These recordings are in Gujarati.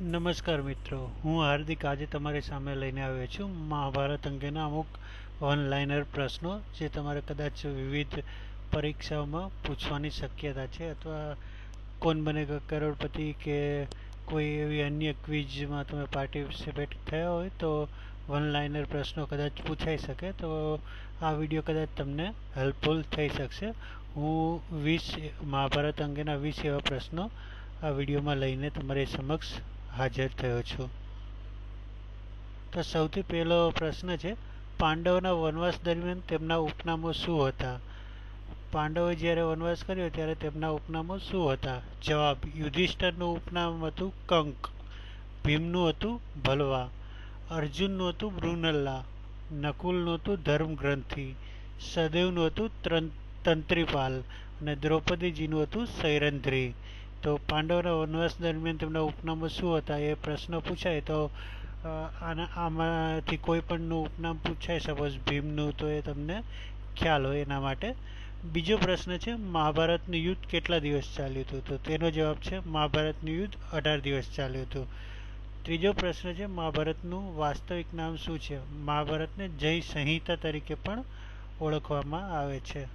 નમસ્કાર મિત્રો. હું હાર્દિક આજે તમારી સામે લઈને આવ્યો છું મહાભારત અંગેના અમુક ઓનલાઇનર પ્રશ્નો, જે તમારે કદાચ વિવિધ પરીક્ષાઓમાં પૂછવાની શક્યતા છે અથવા કોણ બનેગા કરોડપતિ કે કોઈ એવી અન્ય ક્વિઝમાં તમે પાર્ટિસિપેટ થયા હોય તો વન પ્રશ્નો કદાચ પૂછાઈ શકે તો આ વીડિયો કદાચ તમને હેલ્પફુલ થઈ શકશે. હું વીસ મહાભારત અંગેના વીસ એવા પ્રશ્નો આ વિડીયોમાં લઈને તમારી સમક્ષ હાજર થયો છું. તો સૌથી પહેલો પ્રશ્ન છે, પાંડવોના વનવાસ દરમિયાન તેમના ઉપનામો શું હતા? પાંડવોએ જ્યારે વનવાસ કર્યો ત્યારે તેમના ઉપનામો શું હતા? જવાબ, યુધિષ્ઠરનું ઉપનામ હતું કંક, ભીમનું હતું ભલવા, અર્જુનનું હતું બૃનલ્લા નકુલનું હતું ધર્મ ગ્રંથિ સદેવનું હતું તંત્રીપાલ અને દ્રૌપદીજીનું હતું સૈરંધ્રી. તો પાંડવના વનવાસ દરમિયાન તેમના ઉપનામો શું હતા? એ પ્રશ્ન પૂછાય તો આના, આમાંથી કોઈ પણનું ઉપનામ પૂછાય સપોઝ ભીમનું, તો એ તમને ખ્યાલ હોય એના માટે. બીજો પ્રશ્ન છે, મહાભારતનું યુદ્ધ કેટલા દિવસ ચાલ્યું હતું? તો તેનો જવાબ છે, મહાભારતનું યુદ્ધ અઢાર દિવસ ચાલ્યું હતું. ત્રીજો પ્રશ્ન છે, મહાભારતનું વાસ્તવિક નામ શું છે? મહાભારતને જય સંહિતા તરીકે પણ ઓળખવામાં આવે છે.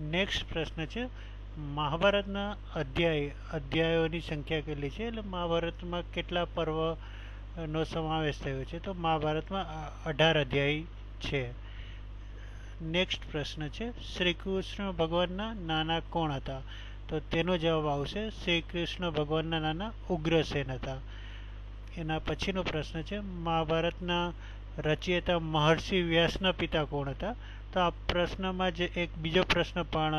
નેક્સ્ટ પ્રશ્ન છે મહાભારતના અધ્યાય અધ્યાયોની સંખ્યા કેટલી છે? એટલે મહાભારતમાં કેટલા પર્વનો સમાવેશ થયો છે? તો મહાભારતમાં અઢાર અધ્યાય છે. નેક્સ્ટ પ્રશ્ન છે. શ્રી કૃષ્ણ ભગવાનના નાના કોણ હતા? તો તેનો જવાબ આવશે, શ્રી કૃષ્ણ ભગવાનના નાના ઉગ્રસેન હતા. એના પછીનો પ્રશ્ન છે, મહાભારતના રચયિતા મહર્ષિ વ્યાસના પિતા કોણ હતા? તો આ પ્રશ્નમાં જે એક બીજો પ્રશ્ન પણ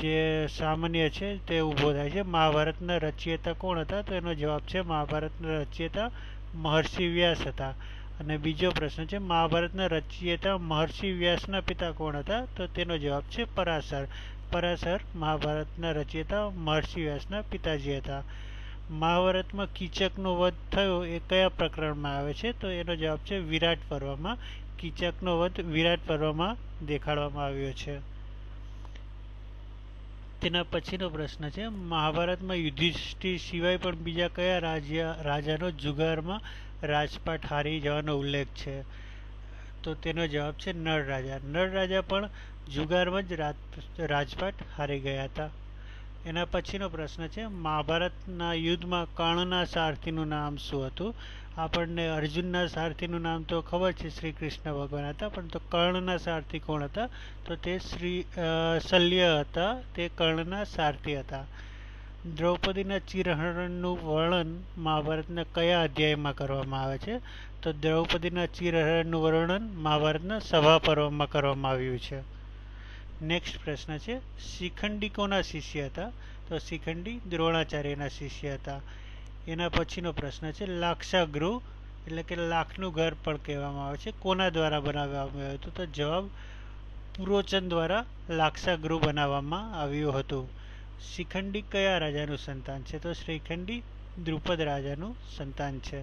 જે સામાન્ય છે તે ઊભો થાય છે. મહાભારતના રચયિતા કોણ હતા? તો એનો જવાબ છે મહાભારતના રચયિતા મહર્ષિ વ્યાસ હતા. અને બીજો પ્રશ્ન છે મહાભારતના રચયિતા મહર્ષિ વ્યાસના પિતા કોણ હતા? તો તેનો જવાબ છે પરાશર. પરાશર મહાભારતના રચયિતા મહર્ષિ વ્યાસના પિતાજી હતા. મહાભારતમાં કીચકનો વધ થયો એ કયા પ્રકરણમાં આવે છે? તો એનો જવાબ છે વિરાટ પર્વમાં. કીચકનો વધ વિરાટ પર્વમાં દેખાડવામાં આવ્યો છે. તેના પછીનો પ્રશ્ન છે. મહાભારતમાં યુધિષ્ઠિર સિવાય પણ બીજા કયા રાજ્ય, રાજાનો જુગારમાં રાજપાટ હારી જવાનો ઉલ્લેખ છે? તો તેનો જવાબ છે નળ રાજા નળ પણ જુગારમાં જ રાજપાટ હારી ગયા હતા. એના પછીનો પ્રશ્ન છે, મહાભારતના યુદ્ધમાં કર્ણના સારથીનું નામ શું હતું? આપણને અર્જુનના સારથીનું નામ તો ખબર છે શ્રી કૃષ્ણ ભગવાન હતા, પણ તો કર્ણના સારથી કોણ હતા? તો તે શ્રી શલ્ય હતા, તે કર્ણના સારથી હતા. દ્રૌપદીના ચિરહરણનું વર્ણન મહાભારતના કયા અધ્યાયમાં કરવામાં આવે છે? તો દ્રૌપદીના ચિરહરણનું વર્ણન મહાભારતના સભા પર્વમાં કરવામાં આવ્યું છે. નેક્સ્ટ પ્રશ્ન છે શિખંડી કોના શિષ્ય હતા. તો શિખંડી દ્રોણાચાર્યના શિષ્ય હતા. એના પછીનો પ્રશ્ન છે, લાક્ષાગૃહ એટલે કે લાખનું ઘર પણ કહેવામાં આવે છે. કોના દ્વારા બનાવવામાં આવ્યું હતું? તો જવાબ પુરોચન દ્વારા લાક્ષાગૃહ બનાવવામાં આવ્યું હતું. શિખંડી કયા રાજાનું સંતાન છે? તો શ્રીખંડી દ્રુપદ રાજાનું સંતાન છે.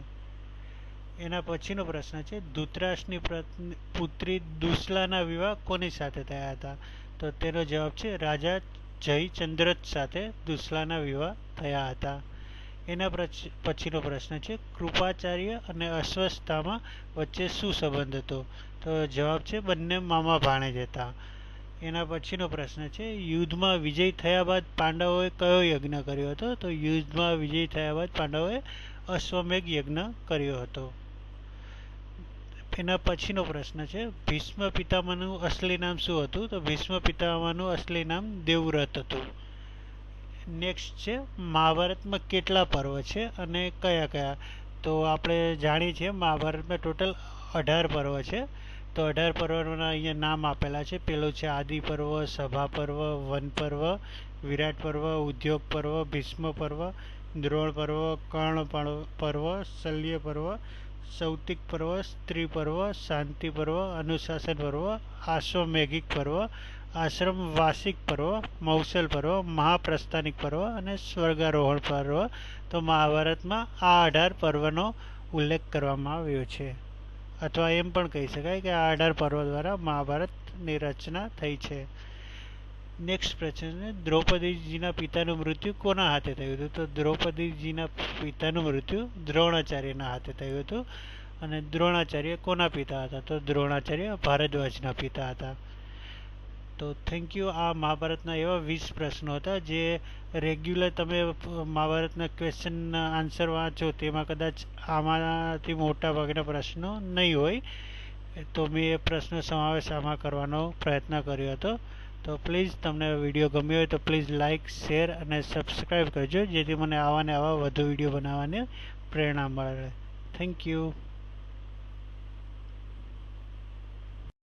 એના પછીનો પ્રશ્ન છે, ધૂતરાષ્ટ્રની પુત્રી દુસલાના વિવાહ કોની સાથે થયા હતા? તો તેનો જવાબ છે, રાજા જયચંદ્રત સાથે દુસલાના વિવાહ થયા હતા. એના પછીનો પ્રશ્ન છે, કૃપાચાર્ય અને અસ્વસ્થતામાં વચ્ચે શું સંબંધ હતો? તો જવાબ છે, બંને મામા ભાણેજ હતા એના પછીનો પ્રશ્ન છે, યુદ્ધમાં વિજય થયા બાદ પાંડવોએ કયો યજ્ઞ કર્યો હતો? તો યુદ્ધમાં વિજય થયા બાદ પાંડવોએ અશ્વમેઘ યજ્ઞ કર્યો હતો. એના પછીનો પ્રશ્ન છે, ભીષ્મ પિતામાનું અસલી નામ શું હતું? તો ભીષ્મ પિતામાનું અસલી નામ દેવવ્રત હતું. નેક્સ્ટ છે, મહાભારતમાં કેટલા પર્વ છે અને કયા કયા? તો આપણે જાણીએ છીએ મહાભારતમાં ટોટલ અઢાર પર્વ છે. તો અઢાર પર્વના અહીંયા નામ આપેલા છે. પેલું છે આદિ પર્વ, સભા પર્વ, વન પર્વ, વિરાટ પર્વ, ઉદ્યોગ પર્વ, ભીષ્મ પર્વ, દ્રોણ પર્વ, કર્ણ પર્વ, શલ્ય પર્વ, સૌતિક પર્વ, સ્ત્રી પર્વ, શાંતિ પર્વ, અનુશાસન પર્વ, આશ્વમેઘિક પર્વ આશ્રમ વાર્ષિક પર્વ મૌસલ પર્વ, મહાપ્રસ્થાનિક પર્વ અને સ્વર્ગારોહણ પર્વ. તો મહાભારતમાં આ અઢાર પર્વનો ઉલ્લેખ કરવામાં આવ્યો છે. અથવા એમ પણ કહી શકાય કે આ અઢાર પર્વ દ્વારા મહાભારતની રચના થઈ છે. નેક્સ્ટ પ્રશ્ન દ્રૌપદીજીના પિતાનું મૃત્યુ કોના હાથે થયું હતું? તો દ્રૌપદીજીના પિતાનું મૃત્યુ દ્રોણાચાર્યના હાથે થયું હતું. અને દ્રોણાચાર્ય કોના પિતા હતા? તો દ્રોણાચાર્ય ભારદ્વાજના પિતા હતા. તો થેન્ક યુ આ મહાભારતના એવા વીસ પ્રશ્નો હતા જે રેગ્યુલર તમે મહાભારતના ક્વેશ્ચન આન્સર વાંચો તેમાં કદાચ આમાંથી મોટા ભાગના પ્રશ્નો નહીં હોય. તો મેં એ પ્રશ્ન સમાવેશ આમાં કરવાનો પ્રયત્ન કર્યો હતો. તો પ્લીઝ તમને વીડિયો ગમ્યો હોય તો પ્લીઝ લાઇક શેર અને સબસ્ક્રાઈબ કરજો, જેથી મને આવા ને આવા વધુ વીડિયો બનાવવાની પ્રેરણા મળે. Thank you